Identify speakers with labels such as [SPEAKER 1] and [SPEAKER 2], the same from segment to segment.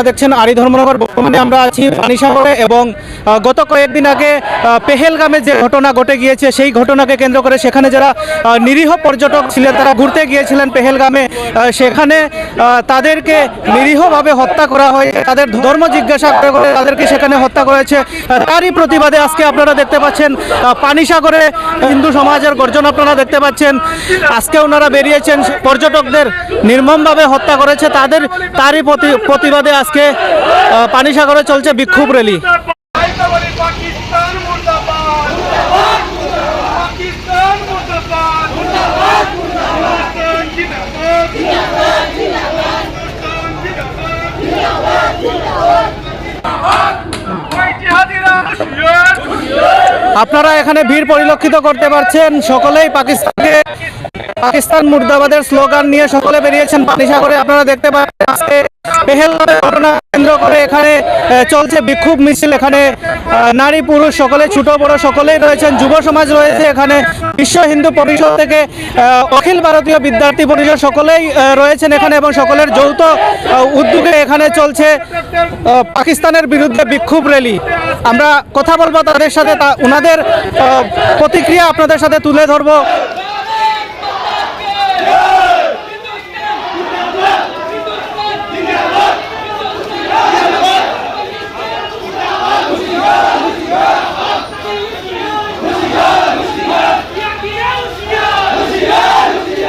[SPEAKER 1] দেখছেন আরি ধর্মনগর। বর্তমানে আমরা আছি পানিসাগরে এবং গত কয়েকদিন আগে পেহেলগামে যে ঘটনা ঘটে গিয়েছে, সেই ঘটনাকে কেন্দ্র করে সেখানে যারা নিরীহ পর্যটক ছিলেন, তারা ঘুরতে গিয়েছিলেন পেহেলগামে। সেখানে তাদেরকে নিরীহভাবে হত্যা করা হয় তাদের ধর্ম জিজ্ঞাসা করে তাদেরকে সেখানে হত্যা করেছে। তারই প্রতিবাদে আজকে আপনারা দেখতে পাচ্ছেন পানিসাগরে হিন্দু সমাজের গর্জন আপনারা দেখতে পাচ্ছেন। আজকে ওনারা বেরিয়েছেন, পর্যটকদের নির্মমভাবে হত্যা করেছে, তাদের, তারই প্রতি- প্রতিবাদে আজকে পানিসাগরে চলছে বিক্ষোভ র্যালি। আপনারা এখানে ভিড় পরিলক্ষিত করতে পারছেন, সকলেই পাকিস্তানকে, পাকিস্তান মুর্দাবাদের স্লোগান নিয়ে সকলে বেরিয়েছেন। পানিসাগরে আপনারা দেখতে পাচ্ছেন ঘটনা কেন্দ্র করে এখানে চলছে বিক্ষোভ মিছিল এখানে। নারী, পুরুষ সকলে, ছোট, বড় সকলেই রয়েছেন। যুব সমাজ রয়েছে এখানে। বিশ্ব হিন্দু পরিষদ থেকে অখিল ভারতীয় বিদ্যার্থী পরিষদ সকলেই রয়েছেন এখানে এবং সকলের যৌথ উদ্যোগে এখানে চলছে পাকিস্তানের বিরুদ্ধে বিক্ষোভ র্যালি। আমরা কথা বলব তাদের সাথে, তা ওনাদের প্রতিক্রিয়া আপনাদের সাথে তুলে ধরবো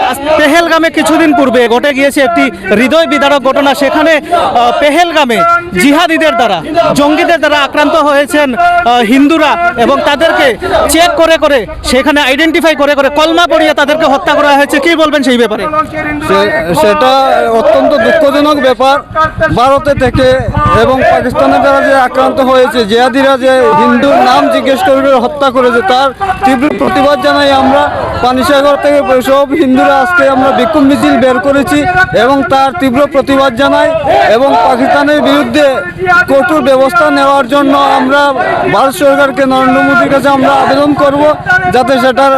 [SPEAKER 1] আজ পেহেলগামে কিছুদিন পূর্বে ঘটে গিয়েছে একটি হৃদয় বিদারক ঘটনা। সেখানে পেহেলগামে জিহাদিদের দ্বারা, জঙ্গিদের দ্বারা আক্রান্ত হয়েছেন হিন্দুরা এবং তাদেরকে চেক করে করে সেখানে আইডেন্টিফাই করে করে কলমা পড়িয়ে তাদেরকে হত্যা করা হয়েছে। কি বলবেন সেই ব্যাপারে?
[SPEAKER 2] সেটা অত্যন্ত দুঃখজনক ব্যাপার। ভারতে থেকে এবং পাকিস্তানের দ্বারা যে আক্রান্ত হয়েছে, জিহাদিরা যে হিন্দুর নাম জিজ্ঞেস করে হত্যা করেছে, তার তীব্র প্রতিবাদ জানাই আমরা। পানিসাগর থেকে সব হিন্দুরা আজকে আমরা বিক্ষোভ মিছিল বের করেছি এবং তার তীব্র প্রতিবাদ জানাই এবং পাকিস্তানের বিরুদ্ধে কঠোর ব্যবস্থা নেওয়ার জন্য আমরা ভারত সরকারকে নরেন্দ্র মোদীর কাছে আমরা আবেদন করব যাতে সেটার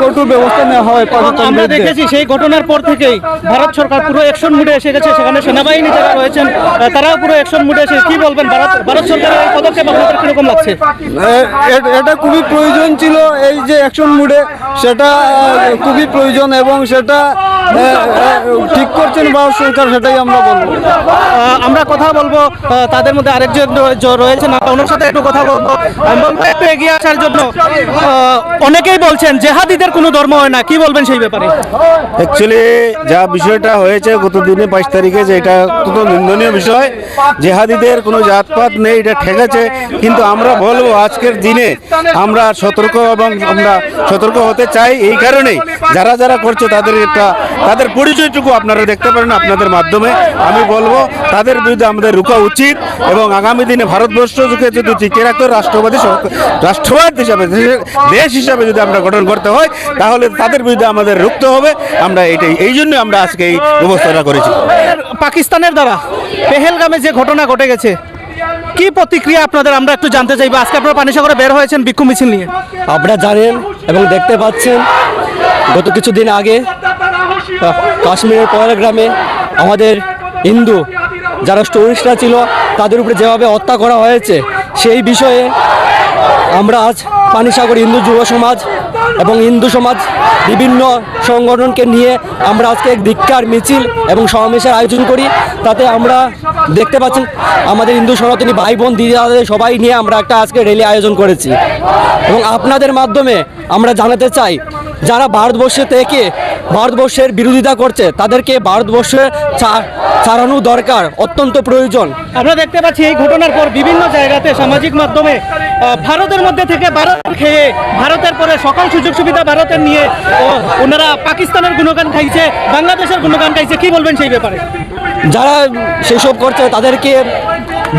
[SPEAKER 2] কঠোর ব্যবস্থা নেওয়া হয় পাকিস্তানের
[SPEAKER 1] আমরা দেখেছি সেই ঘটনার পর থেকেই ভারত সরকার পুরো অ্যাকশন মুডে এসে গেছে সেখানে সেনাবাহিনী যারা রয়েছেন তারাও পুরো অ্যাকশন মুডে এসে কি বলবেন ভারত ভারত সরকারের এই পদক্ষেপ আপনাদের কীরকম লাগছে?
[SPEAKER 2] এটা খুবই প্রয়োজন ছিল এই যে অ্যাকশন মুডে সেটা খুবই প্রয়োজন এবং সেটা ঠিক করছেন ভারত সরকার সেটাই আমরা বলব।
[SPEAKER 1] আমরা কথা বলব তাদের মধ্যে আরেকজন রয়েছেন। ওনার সাথে একটু কথা বলব। একটু এগিয়ে আসার জন্য অনেকেই বলছেন জেহাদিদের কোনো ধর্ম হয় না। কি বলবেন সেই ব্যাপারে?
[SPEAKER 3] অ্যাকচুয়ালি যা বিষয়টা হয়েছে গত দিনে বাইশ তারিখে, যে এটা অত্যন্ত নিন্দনীয় বিষয়। জেহাদিদের কোনো জাতপাত নেই, এটা ঠেকেছে কিন্তু আমরা বলব, আজকের দিনে আমরা সতর্ক এবং আমরা সতর্ক হতে চাই এই কারণেই। যারা যারা করছে, তাদের একটা তাদের পরিচয়টুকু আপনারা দেখতে পারেন আপনাদের মাধ্যমে। আমি বলব, তাদের বিরুদ্ধে আমাদের রুকা উচিত এবং আগামী দিনে ভারতবর্ষকে যদি টিকে রাখতে হয়, রাষ্ট্রবাদী রাষ্ট্রবাদ হিসাবে দেশ হিসাবে যদি আমরা গঠন করতে হয় তাহলে তাদের বিরুদ্ধে আমাদের রুখতে হবে। আমরা এটাই এই জন্য আমরা আজকে এই ব্যবস্থাটা করেছি।
[SPEAKER 1] পাকিস্তানের দ্বারা পেহেলগামে যে ঘটনা ঘটে গেছে কি প্রতিক্রিয়া আপনাদের? আমরা একটু জানতে চাইব। আজকে আপনারা পানিসাগরে বের হয়েছেন বিক্ষোভ মিছিল নিয়ে।
[SPEAKER 4] আপনারা জানেন এবং দেখতে পাচ্ছেন গত কিছুদিন আগে কাশ্মীরের কাশ্মীরের পয়লাগ্রামে আমাদের হিন্দু যারা টুরিস্টরা ছিল, তাদের উপরে যেভাবে হত্যা করা হয়েছে, সেই বিষয়ে আমরা আজ পানিসাগর হিন্দু যুব সমাজ এবং হিন্দু সমাজ বিভিন্ন সংগঠনকে নিয়ে আমরা আজকে এক ধিক্কার মিছিল এবং সমাবেশের আয়োজন করি। তাতে আমরা দেখতে পাচ্ছেন, আমাদের হিন্দু সনাতনী ভাই বোন দিদাদের সবাই নিয়ে আমরা একটা আজকে র্যালি আয়োজন করেছি। এবং আপনাদের মাধ্যমে আমরা জানাতে চাই যারা ভারতবর্ষে থেকে ভারতবর্ষের বিরোধিতা করছে তাদেরকে ভারতবর্ষে ছাড়ানো দরকার অত্যন্ত প্রয়োজন।
[SPEAKER 1] আমরা দেখতে পাচ্ছি এই ঘটনার পর বিভিন্ন জায়গাতে সামাজিক মাধ্যমে ভারতের মধ্যে থেকে ভারত খেয়ে ভারতের পরে সকল সুযোগ সুবিধা ভারতের নিয়ে ওনারা পাকিস্তানের গুণগান খাইছে বাংলাদেশের গুণগান খাইছে কি বলবেন সেই ব্যাপারে?
[SPEAKER 4] যারা সেসব করছে তাদেরকে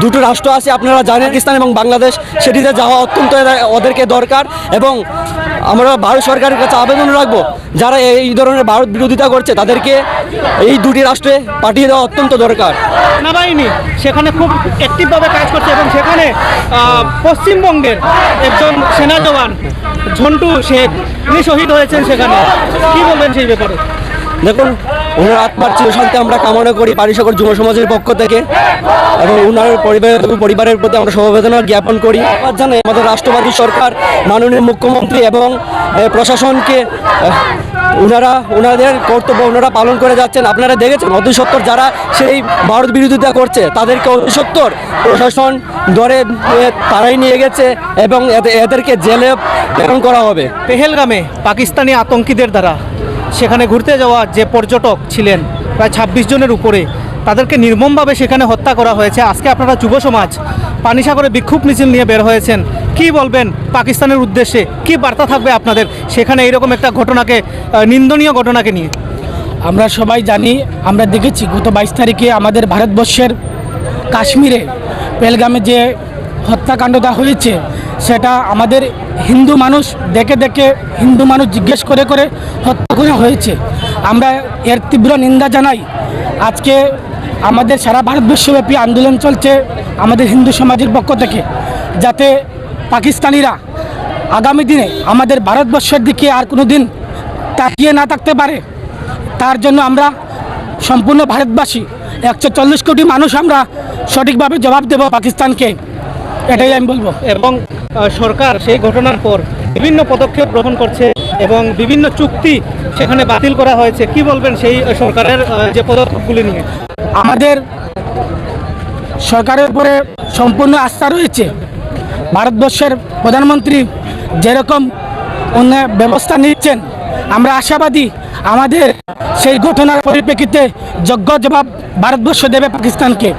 [SPEAKER 4] দুটো রাষ্ট্র আছে আপনারা জানেন পাকিস্তান এবং বাংলাদেশ। সেটিতে যাওয়া অত্যন্ত ওদেরকে দরকার এবং আমরা ভারত সরকারের কাছে আবেদন রাখব যারা এই ধরনের ভারত বিরোধিতা করছে তাদেরকে এই দুটি রাষ্ট্রে পাঠিয়ে দেওয়া অত্যন্ত দরকার।
[SPEAKER 1] সেনাবাহিনী সেখানে খুব অ্যাক্টিভভাবে কাজ করছে এবং সেখানে পশ্চিমবঙ্গের একজন সেনা জওয়ান ঝন্টু শেখ তিনি শহীদ হয়েছেন সেখানে। কি বলবেন সেই ব্যাপারে?
[SPEAKER 4] দেখুন ওনার আত্মার চিরশান্তি আমরা কামনা করি পারিসাগর যুব সমাজের পক্ষ থেকে এবং ওনার পরিবারের পরিবারের প্রতি আমরা সমবেদনা জ্ঞাপন করি। জানাই আমাদের রাষ্ট্রবাদী সরকার, মাননীয় মুখ্যমন্ত্রী এবং প্রশাসনকে ওনারা ওনাদের কর্তব্য ওনারা পালন করে যাচ্ছেন। আপনারা দেখেছেন অতি সত্তর যারা সেই ভারত বিরোধিতা করছে, তাদেরকে অতি সত্তর প্রশাসন ধরে তারাই নিয়ে গেছে এবং এদের- এদেরকে জেলে প্রেরণ করা হবে।
[SPEAKER 1] পেহেলগামে পাকিস্তানি আতঙ্কিদের দ্বারা। সেখানে ঘুরতে যাওয়া যে পর্যটক ছিলেন প্রায় ছাব্বিশ জনের উপরে, তাদেরকে নির্মমভাবে সেখানে হত্যা করা হয়েছে। আজকে আপনারা যুব সমাজ পানিসাগরে বিক্ষোভ মিছিল নিয়ে বের হয়েছেন। কি বলবেন পাকিস্তানের উদ্দেশ্যে? কি বার্তা থাকবে আপনাদের সেখানে এইরকম একটা ঘটনাকে নিন্দনীয় ঘটনাকে নিয়ে?
[SPEAKER 5] আমরা সবাই জানি, আমরা দেখেছি গত বাইশ তারিখে আমাদের ভারতবর্ষের কাশ্মীরে, পেলগামে যে হত্যাকাণ্ডটা হয়েছে সেটা আমাদের হিন্দু মানুষ দেখে দেখে হিন্দু মানুষ জিজ্ঞেস করে করে হত্যা করা হয়েছে। আমরা এর তীব্র নিন্দা জানাই। আজকে আমাদের সারা ভারতবর্ষব্যাপী আন্দোলন চলছে আমাদের হিন্দু সমাজের পক্ষ থেকে। যাতে পাকিস্তানিরা আগামী দিনে আমাদের ভারতবর্ষের দিকে আর কোনো দিন তাকিয়ে না থাকতে পারে, তার জন্য আমরা সম্পূর্ণ ভারতবাসী, একশো চল্লিশ কোটি মানুষ আমরা সঠিকভাবে জবাব দেব পাকিস্তানকে। এটাই আমি বলব।
[SPEAKER 1] এবং সরকার সেই ঘটনার পর বিভিন্ন পদক্ষেপ গ্রহণ করছে এবং বিভিন্ন চুক্তি সেখানে বাতিল করা হয়েছে। কি বলবেন সেই সরকারের যে পদক্ষেপগুলি নিয়ে?
[SPEAKER 5] আমাদের সরকারের উপরে সম্পূর্ণ আস্থা রয়েছে। ভারতবর্ষের প্রধানমন্ত্রী যেরকম অন্য ব্যবস্থা নিচ্ছেন আমরা আশাবাদী আমাদের সেই ঘটনার পরিপ্রেক্ষিতে যোগ্য জবাব ভারতবর্ষ দেবে পাকিস্তানকে।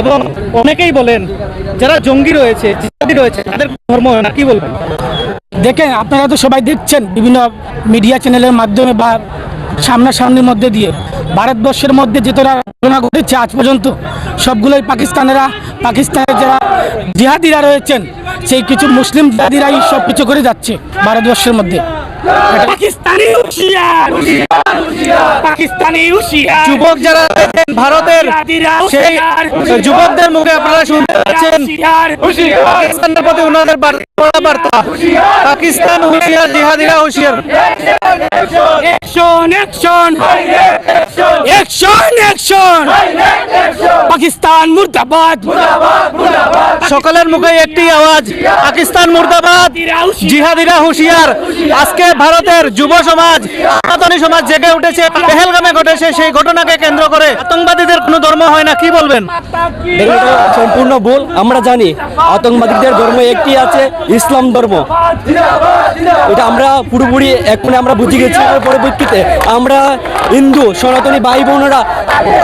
[SPEAKER 1] এবং অনেকেই বলেন, যারা জঙ্গি রয়েছে রয়েছে, তাদের ধর্ম না, কি বলবেন?
[SPEAKER 5] দেখেন, আপনারা তো সবাই দেখছেন বিভিন্ন মিডিয়া চ্যানেলের মাধ্যমে বা সামনাসামনির মধ্যে দিয়ে। ভারতবর্ষের মধ্যে যে তোরা ঘটনা ঘটেছে আজ পর্যন্ত, সবগুলোই পাকিস্তানেরা, পাকিস্তানের যারা জিহাদিরা রয়েছেন, সেই কিছু মুসলিম জিহাদিরাই সব কিছু করে যাচ্ছে ভারতবর্ষের মধ্যে। পাকিস্তানি হুঁশিয়ার। পাকিস্তানি হুঁশিয়ার।
[SPEAKER 1] যুবক যারা রয়েছেন ভারতের সেই যুবকদের মুখে আপনারা শুনতে পাচ্ছেন। পাকিস্তানের প্রতি ওনাদের বার্তা পাকিস্তান হুঁশিয়ার জিহাদিরা হুঁশিয়ার।
[SPEAKER 5] Action action action action Pakistan মুর্দাবাদ।
[SPEAKER 1] সকলের মুখে একটি আওয়াজ পাকিস্তান মুর্দাবাদ। জিহাদিরা হুঁশিয়ার। আজকে ভারতের যুব সমাজ, সনাতনী সমাজ জেগে উঠেছে, পেহেলগামে ঘটেছে, সেই ঘটনাকে কেন্দ্র করে আতঙ্কবাদীদের কোনো ধর্ম হয় না, কি বলবেন?
[SPEAKER 4] সম্পূর্ণ ভুল, আমরা জানি আতঙ্কবাদীদের ধর্ম একটি আছে ইসলাম ধর্ম। এটা আমরা পুরোপুরি এক্ষুনি আমরা বুঝে গেছি পরবর্তীতে। আমরা হিন্দু, সনাতনী ভাই বোনেরা,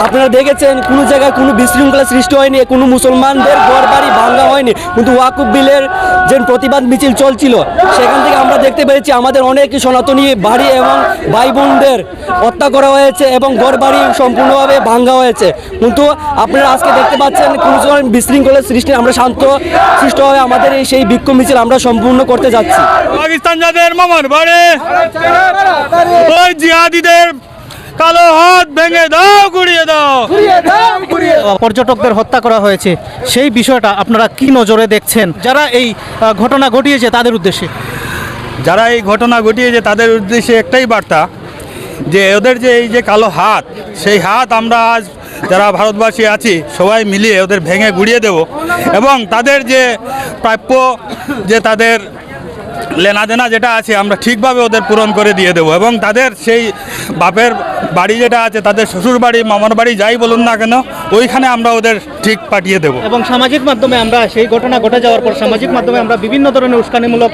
[SPEAKER 4] আপনারা দেখেছেন কোনো জায়গায় কোনো বিশৃঙ্খলা সৃষ্টি হয়নি, কোনো মুসলমানদের ঘর বাড়ি ভাঙ্গা হয়নি, কিন্তু ওয়াকুব বিলের যে প্রতিবাদ মিছিল চলছিল, সেখান থেকে আমরা দেখতে পেরেছি আমাদের অনেক সনাতনী বাড়ি এবং ভাই বোনদের হত্যা করা হয়েছে এবং ঘর বাড়ি সম্পূর্ণভাবে ভাঙ্গা হয়েছে। কিন্তু আপনারা আজকে দেখতে পাচ্ছেন কোনো ধরনের বিশৃঙ্খলার সৃষ্টি আমরা শান্ত সৃষ্টভাবে আমাদের এই সেই বিক্ষোভ মিছিল আমরা সম্পূর্ণ করতে যাচ্ছি।
[SPEAKER 6] পাকিস্তান যাদের মামার বাড়ি ওই জিহাদিদের কালো হাত ভেঙে দাও গুড়িয়ে দাও।
[SPEAKER 1] পর্যটকদের হত্যা করা হয়েছে। সেই বিষয়টা আপনারা কি নজরে দেখছেন? যারা এই ঘটনা ঘটিয়েছে তাদের উদ্দেশ্যে।
[SPEAKER 6] যারা এই ঘটনা ঘটিয়েছে, তাদের উদ্দেশ্যে একটাই বার্তা যে ওদের যে এই যে কালো হাত, সেই হাত আমরা আজ যারা ভারতবাসী আছি, সবাই মিলিয়ে ওদের ভেঙে গুড়িয়ে দেব এবং তাদের যে প্রাপ্য যে তাদের লেনাদেনা যেটা আছে আমরা ঠিকভাবে ওদের পূরণ করে দিয়ে দেবো। এবং তাদের সেই বাপের বাড়ি যেটা আছে তাদের শ্বশুর বাড়ি মামার বাড়ি যাই বলুন না কেন ওইখানে আমরা ওদের ঠিক পাঠিয়ে দেবো।
[SPEAKER 1] এবং সামাজিক মাধ্যমে আমরা সেই ঘটনা ঘটে যাওয়ার পর সামাজিক মাধ্যমে আমরা বিভিন্ন ধরনের উস্কানিমূলক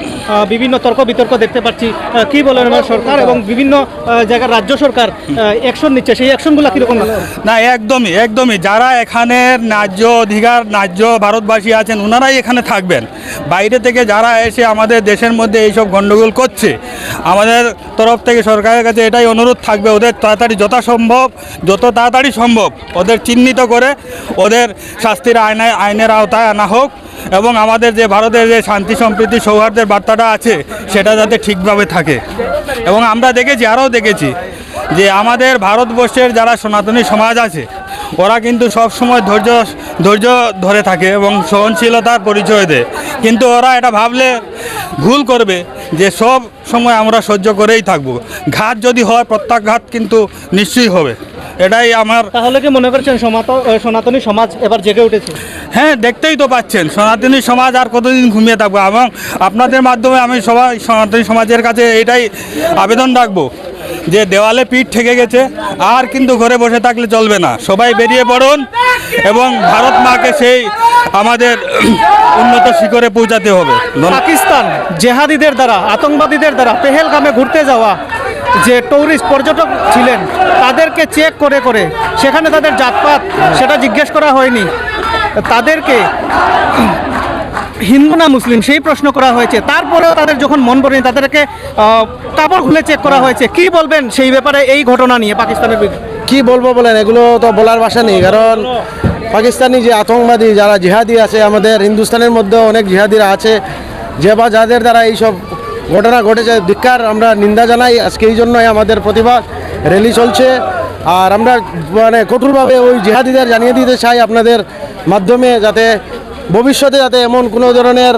[SPEAKER 1] বিভিন্ন তর্ক বিতর্ক দেখতে পাচ্ছি। কি বলেন আমার সরকার এবং বিভিন্ন জায়গার রাজ্য সরকার অ্যাকশন নিচ্ছে সেই অ্যাকশনগুলো কীরকম
[SPEAKER 6] না একদমই একদমই। যারা এখানের ন্যায্য অধিকার ন্যায্য ভারতবাসী আছেন ওনারাই এখানে থাকবেন। বাইরে থেকে যারা এসে আমাদের দেশের মধ্যে এইসব গণ্ডগোল করছে। আমাদের তরফ থেকে সরকারের কাছে এটাই অনুরোধ থাকবে, ওদের তাড়াতাড়ি যথাসম্ভব, যত তাড়াতাড়ি সম্ভব ওদের চিহ্নিত করে ওদের শাস্তির আইনে আইনের আওতায় আনা হোক এবং আমাদের যে ভারতের যে শান্তি, সম্প্রীতি সৌহার্দ্যের বার্তাটা আছে, সেটা যাতে ঠিকভাবে থাকে। এবং আমরা দেখেছি, আরও দেখেছি যে আমাদের ভারতবর্ষের যারা সনাতনী সমাজ আছে, ওরা কিন্তু সব সময় ধৈর্য ধৈর্য ধরে থাকে এবং সহনশীলতার পরিচয় দেয়। কিন্তু ওরা এটা ভাবলে ভুল করবে যে সব সময় আমরা সহ্য করেই থাকব। ঘাত যদি হয় প্রত্যাঘাত কিন্তু নিশ্চয়ই হবে। এটাই আমার
[SPEAKER 1] তাহলে কি মনে করছেন সনাতনী সমাজ এবার জেগে উঠেছে?
[SPEAKER 6] হ্যাঁ দেখতেই তো পাচ্ছেন সনাতনী সমাজ আর কতদিন ঘুমিয়ে থাকব? এবং আপনাদের মাধ্যমে আমি সবাই সনাতনী সমাজের কাছে এটাই আবেদন রাখব। যে দেওয়ালে পিঠ ঠেকে গেছে, আর কিন্তু ঘরে বসে থাকলে চলবে না। সবাই বেরিয়ে পড়ুন এবং ভারত মাকে সেই আমাদের উন্নত শিখরে পৌঁছাতে হবে।
[SPEAKER 1] পাকিস্তান জেহাদিদের দ্বারা আতঙ্কবাদীদের দ্বারা পেহেলগামে ঘুরতে যাওয়া যে ট্যুরিস্ট পর্যটক ছিলেন, তাদেরকে চেক করে করে সেখানে তাদের জাতপাত, সেটা জিজ্ঞেস করা হয়নি। তাদেরকে হিন্দু না মুসলিম, সেই প্রশ্ন করা হয়েছে। তারপরেও তাদের যখন মন পড়েনি, তাদেরকে কাপড় খুলে চেক করা হয়েছে। কি বলবেন সেই ব্যাপারে এই ঘটনা নিয়ে পাকিস্তানের
[SPEAKER 7] কি বলব বলেন, এগুলো তো বলার ভাষা নেই। কারণ পাকিস্তানি যে আতঙ্কবাদী যারা জিহাদি আছে, আমাদের হিন্দুস্তানের মধ্যে অনেক জিহাদিরা আছে। যে বা যাদের দ্বারা এইসব ঘটনা ঘটেছে, ধিক্কার আমরা নিন্দা জানাই। আজকে এই জন্যই আমাদের প্রতিবাদ র্যালি চলছে। আর আমরা মানে কঠোরভাবে ওই জিহাদিদের জানিয়ে দিতে চাই আপনাদের মাধ্যমে, যাতে ভবিষ্যতে যাতে এমন কোনো ধরনের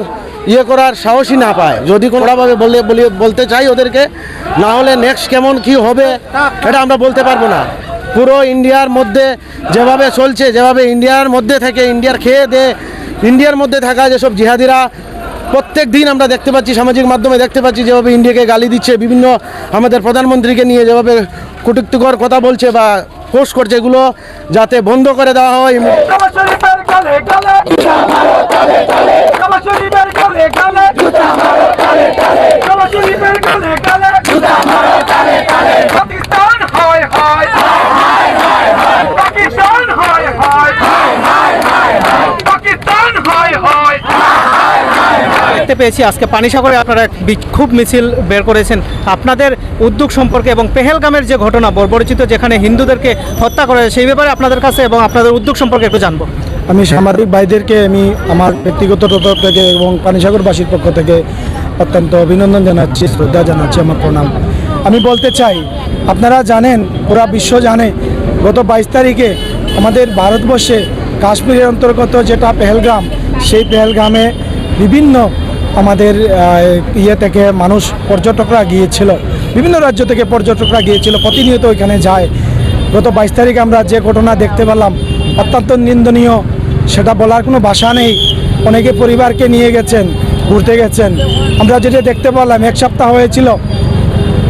[SPEAKER 7] ইয়ে করার সাহসই না পায় যদি কোনোভাবে বলে বলি বলতে চাই ওদেরকে না হলে নেক্সট কেমন কি হবে এটা আমরা বলতে পারব না পুরো ইন্ডিয়ার মধ্যে যেভাবে চলছে যেভাবে ইন্ডিয়ার মধ্যে থেকে ইন্ডিয়ার খেয়ে দে ইন্ডিয়ার মধ্যে থাকা যেসব জিহাদিরা প্রত্যেক দিন আমরা দেখতে পাচ্ছি সামাজিক মাধ্যমে দেখতে পাচ্ছি যেভাবে ইন্ডিয়াকে গালি দিচ্ছে বিভিন্ন আমাদের প্রধানমন্ত্রীকে নিয়ে যেভাবে কটুক্তিকর কথা বলছে বা পোস্ট করছে এগুলো যাতে বন্ধ করে দেওয়া হয়
[SPEAKER 8] পাকিস্তান হয় হয় পাকিস্তান হয় হয় পাকিস্তান হয় হয়
[SPEAKER 1] দেখতে পেয়েছি। আজকে পানিসাগরে আপনারা এক বিক্ষোভ মিছিল বের করেছেন। আপনাদের উদ্যোগ সম্পর্কে এবং পেহেলগামের যে ঘটনা, বর্বরিচিত যেখানে হিন্দুদেরকে হত্যা করে সেই ব্যাপারে আপনাদের কাছে এবং আপনাদের উদ্যোগ সম্পর্কে একটু জানব।
[SPEAKER 9] আমি সাংবাদিক ভাইদেরকে, আমি আমার ব্যক্তিগত তরফ থেকে এবং পানিসাগরবাসীর পক্ষ থেকে অত্যন্ত অভিনন্দন জানাচ্ছি, শ্রদ্ধা জানাচ্ছি আমার প্রণাম। আমি বলতে চাই, আপনারা জানেন, পুরা বিশ্ব জানে, গত বাইশ তারিখে আমাদের ভারতবর্ষে কাশ্মীরের অন্তর্গত যেটা পেহেলগ্রাম সেই পেহেলগ্রামে বিভিন্ন আমাদের ইয়ে থেকে মানুষ, পর্যটকরা গিয়েছিল। বিভিন্ন রাজ্য থেকে পর্যটকরা গিয়েছিল, প্রতিনিয়ত ওইখানে যায়। গত বাইশ তারিখ আমরা যে ঘটনা দেখতে পেলাম, অত্যন্ত নিন্দনীয়। সেটা বলার কোনো ভাষা নেই। অনেকে পরিবারকে নিয়ে গেছেন, ঘুরতে গেছেন। আমরা যেটা দেখতে পেলাম, এক সপ্তাহ হয়েছিল।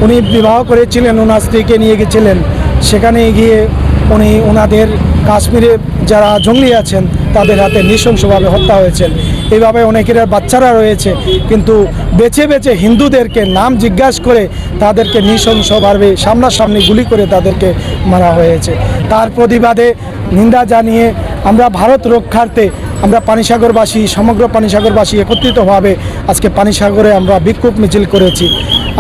[SPEAKER 9] উনি বিবাহ করেছিলেন ওনার স্ত্রীকে নিয়ে গেছিলেন। সেখানে গিয়ে উনি ওনাদের কাশ্মীরে যারা জঙ্গলি আছেন, তাদের হাতে নৃশংসভাবে হত্যা হয়েছেন। এইভাবে অনেকের বাচ্চারা রয়েছে, কিন্তু বেছে বেছে হিন্দুদেরকে নাম জিজ্ঞাসা করে তাদেরকে নৃশংসভাবে সামনাসামনি গুলি করে তাদেরকে মারা হয়েছে। তার প্রতিবাদে নিন্দা জানিয়ে আমরা ভারত রক্ষার্থে আমরা পানিসাগরবাসী, সমগ্র পানিসাগরবাসী একত্রিতভাবে আজকে পানিসাগরে আমরা বিক্ষোভ মিছিল করেছি।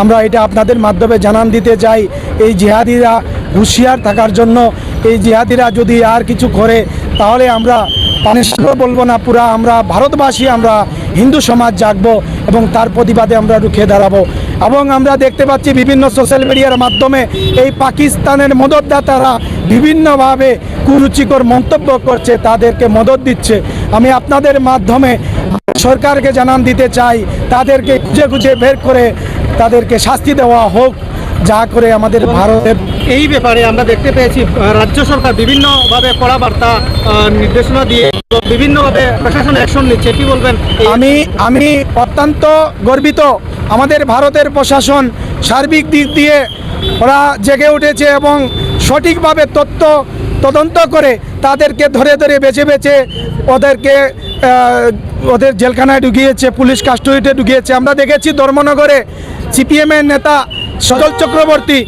[SPEAKER 9] আমরা এটা আপনাদের মাধ্যমে জানান দিতে চাই, এই জিহাদিরা হুঁশিয়ার থাকার জন্য, এই জিহাদিরা যদি আর কিছু করে, তাহলে আমরা পানিসাগর বলব না, পুরা আমরা ভারতবাসী, আমরা হিন্দু সমাজ জাগব এবং তার প্রতিবাদে আমরা রুখে দাঁড়াবো। এবং আমরা দেখতে পাচ্ছি বিভিন্ন সোশ্যাল মিডিয়ার মাধ্যমে এই পাকিস্তানের মদতদাতারা বিভিন্নভাবে কুরুচিকর মন্তব্য করছে, তাদেরকে মদত দিচ্ছে। আমি আপনাদের মাধ্যমে সরকারকে জানান দিতে চাই, তাদেরকে খুঁজে খুঁজে বের করে তাদেরকে শাস্তি দেওয়া হোক। যা করে আমাদের ভারতের
[SPEAKER 1] এই ব্যাপারে আমরা দেখতে পেয়েছি রাজ্য সরকার বিভিন্নভাবে কড়া বার্তা নির্দেশনা দিয়ে বিভিন্নভাবে প্রশাসন অ্যাকশন নিচ্ছে। কি বলবেন?
[SPEAKER 9] আমি আমি অত্যন্ত গর্বিত আমাদের ভারতের প্রশাসন সার্বিক দিক দিয়ে ওরা জেগে উঠেছে এবং সঠিকভাবে তথ্য তদন্ত করে তাদেরকে ধরে ধরে বেছে বেছে ওদেরকে ওদের জেলখানায় ঢুকিয়েছে পুলিশ কাস্টডিতে ঢুকিয়েছে। আমরা দেখেছি ধর্মনগরে সিপিএমের নেতা সজল চক্রবর্তী,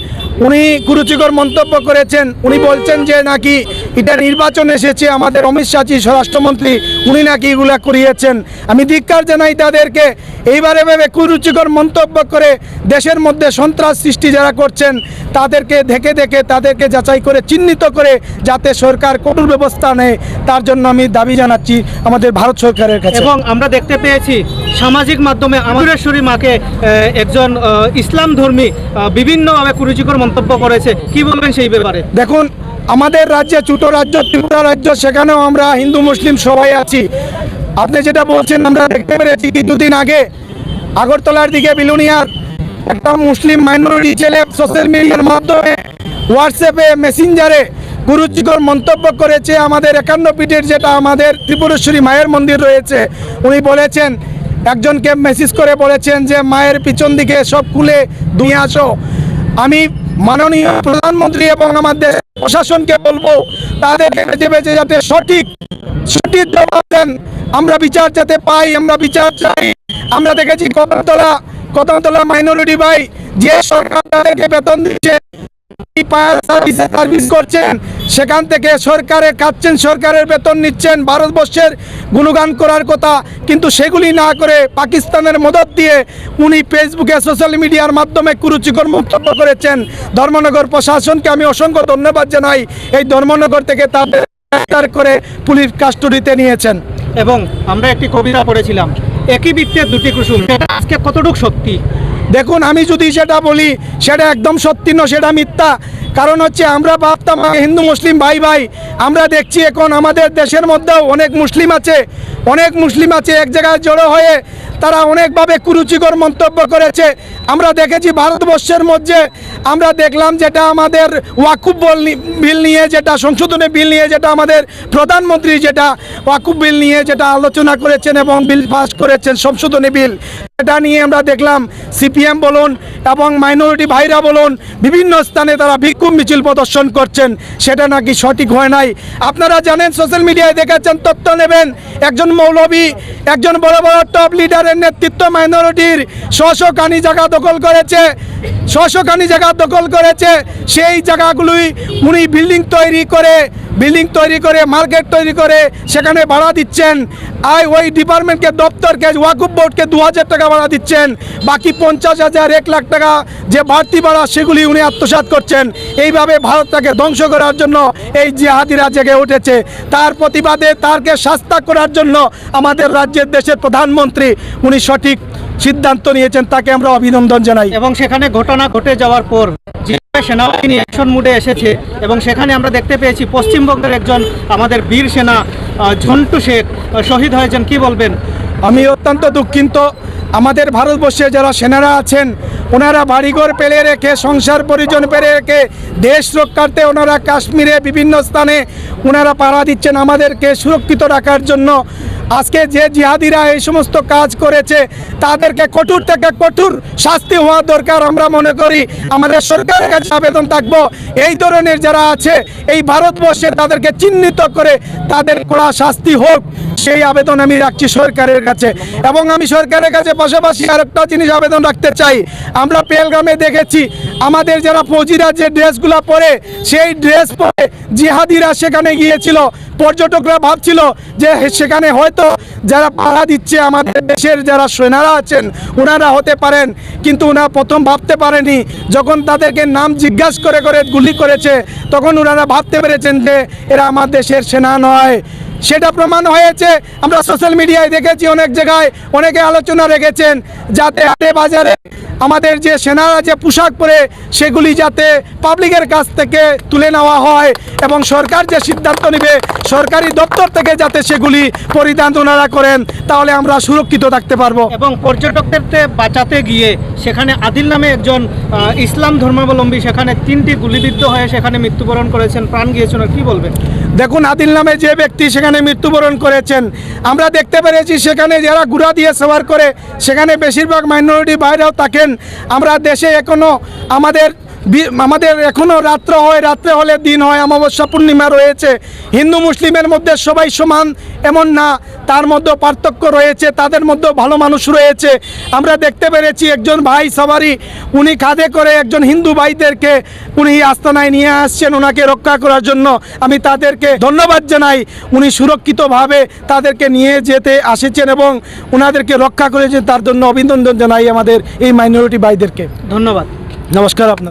[SPEAKER 9] উনি কুরুচিকর মন্তব্য করেছেন। উনি বলছেন যে নাকি এটা নির্বাচন এসেছে, আমাদের অমিত শাহজি স্বরাষ্ট্রমন্ত্রী, উনি নাকি এগুলা করিয়েছেন। আমি ধিক্কার জানাই তাদেরকে। এইবারে ভেবে কুরুচিকর মন্তব্য করে দেশের মধ্যে সন্ত্রাস সৃষ্টি যারা করছেন তাদেরকে দেখে দেখে তাদেরকে যাচাই করে চিহ্নিত করে যাতে সরকার কঠোর ব্যবস্থা নেয় তার জন্য আমি দাবি জানাচ্ছি আমাদের ভারত সরকারের কাছে।
[SPEAKER 1] এবং আমরা দেখতে পেয়েছি সামাজিক মাধ্যমে আমরেশ্বরী মাকে একজন ইসলাম ধর্মী বিভিন্নভাবে কুরুচিকর মন্তব্য করেছে। কি বলবেন সেই ব্যাপারে?
[SPEAKER 9] দেখুন আমাদের রাজ্যে ছোটো রাজ্য ত্রিপুরা রাজ্য সেখানেও আমরা হিন্দু মুসলিম সবাই আছি। আপনি যেটা বলছেন আমরা দেখতে পেরেছি। কিছুদিন আগে আগরতলার দিকে বিলুনিয়ার একটা মুসলিম মাইনরিটি ছেলে সোশ্যাল মিডিয়ার মাধ্যমে, হোয়াটসঅ্যাপে, মেসেঞ্জারে কুরুচিকর মন্তব্য করেছে আমাদের একান্ন পিঠের যেটা আমাদের ত্রিপুরেশ্বরী মায়ের মন্দির রয়েছে। উনি বলেছেন, একজনকে মেসেজ করে বলেছেন যে, মায়ের পিছন দিকে সব খুলে দুই আসো। আমি মাননীয় প্রধানমন্ত্রী এবং আমাদের প্রশাসনকে বলব তাদেরকে বেঁচে বেঁচে যাতে সঠিক সঠিক জবাব দেন। আমরা বিচার যাতে পাই, আমরা বিচার চাই। আমরা দেখেছি কততলা কততলা মাইনরিটি ভাই, যে সরকার তাদেরকে বেতন দিচ্ছে সার্ভিসে করছেন, সেখান থেকে সরকারে খাচ্ছেন, সরকারের বেতন নিচ্ছেন, ভারতবর্ষের গুণগান করার কথা, কিন্তু সেগুলি না করে পাকিস্তানের মদত দিয়ে উনি ফেসবুকে সোশ্যাল মিডিয়ার মাধ্যমে কুরুচিকর মন্তব্য করেছেন। ধর্মনগর প্রশাসনকে আমি অসংখ্য ধন্যবাদ জানাই। এই ধর্মনগর থেকে তাদের করে পুলিশ কাস্টডিতে নিয়েছেন।
[SPEAKER 1] এবং আমরা একটি কবিতা পড়েছিলাম। একই বৃত্তের দুটি কুসুম। আজকে কতটুকু সত্যি?
[SPEAKER 9] দেখুন, আমি যদি সেটা বলি, সেটা একদম সত্যি নয়, সেটা মিথ্যা। কারণ হচ্ছে, আমরা ভাবতাম হিন্দু, মুসলিম, ভাই ভাই, আমরা দেখছি এখন আমাদের দেশের মধ্যেও অনেক মুসলিম আছে, অনেক মুসলিম আছে, এক জায়গায় জড়ো হয়ে তারা অনেকভাবে কুরুচিকর মন্তব্য করেছে। আমরা দেখেছি ভারতবর্ষের মধ্যে, আমরা দেখলাম যেটা আমাদের ওয়াকুব বল নিয়ে, যেটা সংশোধনী বিল নিয়ে, যেটা আমাদের প্রধানমন্ত্রী যেটা ওয়াকুব বিল নিয়ে যেটা আলোচনা করেছেন এবং বিল পাস করেছেন, সংশোধনী বিল। এটা নিয়ে আমরা দেখলাম সিপিএম বলুন এবং মাইনরিটি ভাইরা বলুন, বিভিন্ন স্থানে তারা বিক্ষোভ মিছিল প্রদর্শন করছেন। সেটা নাকি সঠিক হয় নাই। আপনারা জানেন, সোশ্যাল মিডিয়ায় দেখাচ্ছেন তথ্য নেবেন। একজন মৌলবী, একজন বড় বড় টপ লিডারের নেতৃত্ব মাইনরিটির শশ কানি জায়গা দখল করেছে শশ কানি জায়গা দখল করেছে, সেই জায়গাগুলোই উনি বিল্ডিং তৈরি করে বিল্ডিং তৈরি করে, মার্কেট তৈরি করে, সেখানে ভাড়া দিচ্ছেন। আর ওই ডিপার্টমেন্টকে, দপ্তরকে ওয়াকুব বোর্ডকে দু হাজার টাকা ভাড়া দিচ্ছেন। বাকি পঞ্চাশ হাজার, এক লাখ টাকা যে বাড়তি ভাড়া, সেগুলি উনি আত্মসাৎ করছেন। এইভাবে ভারতটাকে ধ্বংস করার জন্য এই জিহাদিরা জেগে উঠেছে। তার প্রতিবাদে, তারকে শাস্তা করার জন্য আমাদের রাজ্যের দেশের প্রধানমন্ত্রী, উনি সঠিক সিদ্ধান্ত নিয়েছেন, তাকে আমরা অভিনন্দন জানাই।
[SPEAKER 1] এবং সেখানে ঘটনা ঘটে যাওয়ার পর সেনাবাহিনী অ্যাকশন মুডে এসেছে এবং সেখানে আমরা দেখতে পেয়েছি পশ্চিমবঙ্গের একজন আমাদের বীর সেনা ঝন্টু শেখ শহীদ হয়েছেন। কি বলবেন?
[SPEAKER 9] আমি অত্যন্ত দুঃখিত। আমাদের ভারতবর্ষে যারা সেনারা আছেন, ওনারা বাড়িঘর পেলে রেখে, সংসার পরিজন পেলে রেখে, দেশ রক্ষার্থে ওনারা কাশ্মীরে বিভিন্ন স্থানে ওনারা পাড়া দিচ্ছেন আমাদেরকে সুরক্ষিত রাখার জন্য। আজকে যে জিহাদিরা এই সমস্ত কাজ করেছে, তাদেরকে কঠোর থেকে কঠোর শাস্তি হওয়া দরকার আমরা মনে করি। আমাদের সরকারের কাছে আবেদন থাকব, এই ধরনের যারা আছে, এই ভারতবর্ষে তাদেরকে চিহ্নিত করে তাদের কড়া শাস্তি হোক, সেই আবেদন আমি রাখছি সরকারের কাছে। এবং আমি সরকারের কাছে পাশাপাশি আরেকটা জিনিস আবেদন রাখতে চাই। আমরা পেলগ্রামে দেখেছি, আমাদের যারা ফৌজিরা যে ড্রেসগুলো পরে, সেই ড্রেস পরে জিহাদিরা সেখানে গিয়েছিল। পর্যটকরা ভাবছিল যে সেখানে হয়তো যারা পাড়া দিচ্ছে আমাদের দেশের যারা সেনারা আছেন, ওনারা হতে পারেন, কিন্তু ওনারা প্রথম ভাবতে পারেনি, যখন তাদেরকে নাম জিজ্ঞাসা করে করে গুলি করেছে, তখন ওনারা ভাবতে পেরেছেন যে এরা আমার দেশের সেনা নয়। সেটা প্রমাণ হয়েছে, আমরা সোশ্যাল মিডিয়ায় দেখেছি অনেক জায়গায় অনেকে আলোচনা রেখেছেন, যাতে হাটে বাজারে আমাদের যে সেনারা যে পোশাক পরে সেগুলি যাতে পাবলিকের কাছ থেকে তুলে নেওয়া হয় এবং সরকার যে সিদ্ধান্ত নেবে সরকারি দপ্তর থেকে যাতে সেগুলি পরিধান ওনারা করেন তাহলে আমরা সুরক্ষিত থাকতে পারব।
[SPEAKER 1] এবং পর্যটকদেরকে বাঁচাতে গিয়ে সেখানে আদিল নামে একজন ইসলাম ধর্মাবলম্বী সেখানে তিনটি গুলিবিদ্ধ হয়ে সেখানে মৃত্যুবরণ করেছেন প্রাণ গিয়েছেন কি বলবেন?
[SPEAKER 9] দেখুন আদিল নামে যে ব্যক্তি সেখানে মৃত্যুবরণ করেছেন আমরা দেখতে পেরেছি সেখানে যারা গুড়া দিয়ে সবার করে সেখানে বেশিরভাগ মাইনরিটি বাইরেও থাকেন। আমরা দেশে এখনও আমাদের আমাদের এখনও রাত্র হয় রাত্রে হলে দিন হয় অমাবস্যা পূর্ণিমা রয়েছে। হিন্দু মুসলিমের মধ্যে সবাই সমান এমন না। তার মধ্যে পার্থক্য রয়েছে তাদের মধ্যেও ভালো মানুষ রয়েছে। আমরা দেখতে পেরেছি একজন ভাই সবারই উনি কাঁধে করে একজন হিন্দু ভাইদেরকে উনি আস্তানায় নিয়ে আসছেন ওনাকে রক্ষা করার জন্য। আমি তাদেরকে ধন্যবাদ জানাই। উনি সুরক্ষিতভাবে তাদেরকে নিয়ে যেতে আসেছেন এবং ওনাদেরকে রক্ষা করেছেন। তার জন্য অভিনন্দন জানাই আমাদের এই মাইনরিটি ভাইদেরকে।
[SPEAKER 1] ধন্যবাদ।
[SPEAKER 9] নমস্কার আপনার